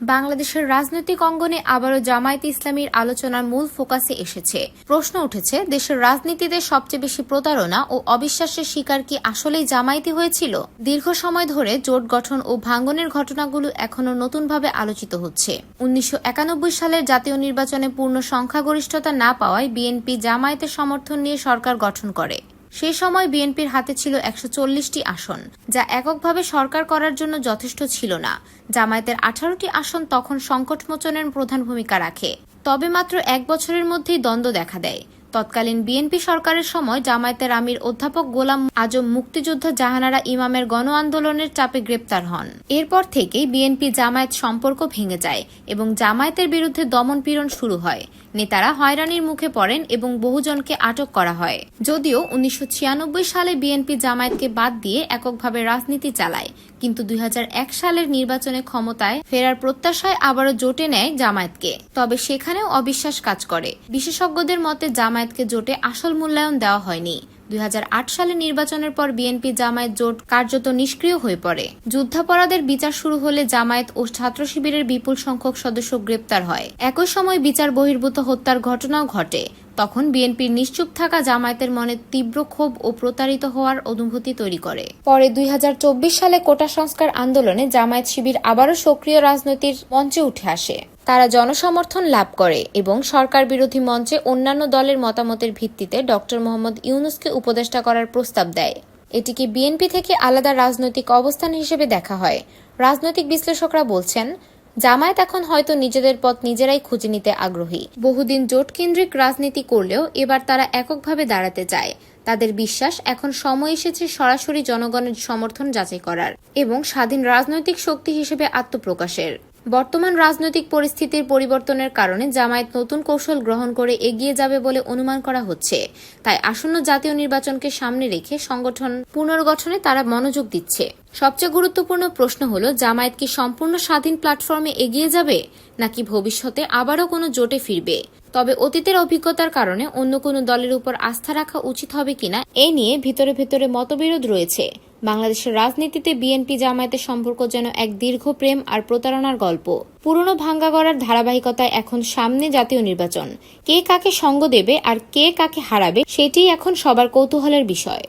বাংলাদেশের রাজনৈতিক অঙ্গনে আবারও জামায়াত ইসলামীর আলোচনার মূল ফোকাসে এসেছে। প্রশ্ন উঠেছে, দেশের রাজনীতিতে সবচেয়ে বেশি প্রতারণা ও অবিশ্বাসের শিকার কি আসলেই জামায়াতি হয়েছিল? দীর্ঘ সময় ধরে জোট গঠন ও ভাঙ্গনের ঘটনাগুলো এখনও নতুনভাবে আলোচিত হচ্ছে। উনিশশো একানব্বই সালের জাতীয় নির্বাচনে পূর্ণ সংখ্যাগরিষ্ঠতা না পাওয়ায় বিএনপি জামায়াতের সমর্থন নিয়ে সরকার গঠন করে। সেই সময় বিএনপির হাতে ছিল একশো চল্লিশটি আসন, যা এককভাবে সরকার করার জন্য যথেষ্ট ছিল না। জামায়াতের আঠারোটি আসন তখন সংকটমোচনের প্রধান ভূমিকা রাখে। তবে মাত্র এক বছরের মধ্যেই দ্বন্দ্ব দেখা দেয়। তৎকালীন বিএনপি সরকারের সময় জামায়াতের আমির অধ্যাপক গোলাম আজম মুক্তিযোদ্ধা জাহানারা ইমামের গণ আন্দোলনের চাপে গ্রেপ্তার হন। এরপর থেকেই বিএনপি জামায়াত সম্পর্ক ভেঙে যায় এবং জামায়াতের বিরুদ্ধে দমন পীড়ন শুরু হয়। নেতারা হয়রানির মুখে পড়েন এবং বহুজনকে আটক করা হয়। যদিও উনিশশো ছিয়ানব্বই সালে বিএনপি জামায়াতকে বাদ দিয়ে এককভাবে রাজনীতি চালায় কিন্তু দুই হাজার এক সালের নির্বাচনে ক্ষমতায় ফেরার প্রত্যাশায় আবারও জোটে নেয় জামায়াতকে। তবে সেখানেও অবিশ্বাস কাজ করে। বিশেষজ্ঞদের মতে, জামায়াতকে জোটে আসল মূল্যায়ন দেওয়া হয়নি। দুই হাজার আট সালে নির্বাচনের পর বিএনপি জামায়াত জোট কার্যত নিষ্ক্রিয় হয়ে পড়ে। যুদ্ধাপরাধের বিচার শুরু হলে জামায়াত ও ছাত্র শিবিরের বিপুল সংখ্যক সদস্য গ্রেপ্তার হয়। একই সময় বিচার বহির্ভূত হত্যার ঘটনাও ঘটে। তখন বিএনপির নিশ্চুপ থাকা জামায়াতের মনে তীব্র ক্ষোভ ও প্রতারিত হওয়ার অনুভূতি তৈরি করে। পরে দুই সালে কোটা সংস্কার আন্দোলনে জামায়াত শিবির আবারও সক্রিয় রাজনৈতিক মঞ্চে উঠে আসে। তারা জনসমর্থন লাভ করে এবং সরকার বিরোধী মঞ্চে অন্যান্য দলের মতামতের ভিত্তিতে ডক্টর মোহাম্মদ ইউনুসকে উপদেষ্টা করার প্রস্তাব দেয়। এটিকে বিএনপি থেকে আলাদা রাজনৈতিক অবস্থান হিসেবে দেখা হয়? রাজনৈতিক বিশ্লেষকরা বলছেন জামায়াত এখন হয়তো নিজেদের পথ নিজেরাই খুঁজে নিতে আগ্রহী। বহুদিন জোট কেন্দ্রিক রাজনীতি করলেও এবার তারা এককভাবে দাঁড়াতে চায়। তাদের বিশ্বাস, এখন সময় এসেছে সরাসরি জনগণের সমর্থন যাচাই করার এবং স্বাধীন রাজনৈতিক শক্তি হিসেবে আত্মপ্রকাশের। বর্তমান রাজনৈতিক পরিস্থিতির পরিবর্তনের কারণে জামায়াত নতুন কৌশল গ্রহণ করে এগিয়ে যাবে বলে অনুমান করা হচ্ছে। তাই আসন্ন জাতীয় নির্বাচনকে সামনে রেখে সংগঠন পুনর্গঠনে তারা মনোযোগ দিচ্ছে। সবচেয়ে গুরুত্বপূর্ণ প্রশ্ন হল, জামায়াত কি সম্পূর্ণ স্বাধীন প্ল্যাটফর্মে এগিয়ে যাবে, নাকি ভবিষ্যতে আবারও কোনো জোটে ফিরবে? তবে অতীতের অভিজ্ঞতার কারণে অন্য কোনো দলের উপর আস্থা রাখা উচিত হবে কিনা, এ নিয়ে ভিতরে ভিতরে মতবিরোধ রয়েছে। বাংলাদেশের রাজনীতিতে বিএনপি জামায়াতের সম্পর্ক যেন এক দীর্ঘ প্রেম আর প্রতারণার গল্প। পুরনো ভাঙ্গা গড়ার ধারাবাহিকতায় এখন সামনে জাতীয় নির্বাচন। কে কাকে সঙ্গ দেবে আর কে কাকে হারাবে সেটি এখন সবার কৌতূহলের বিষয়।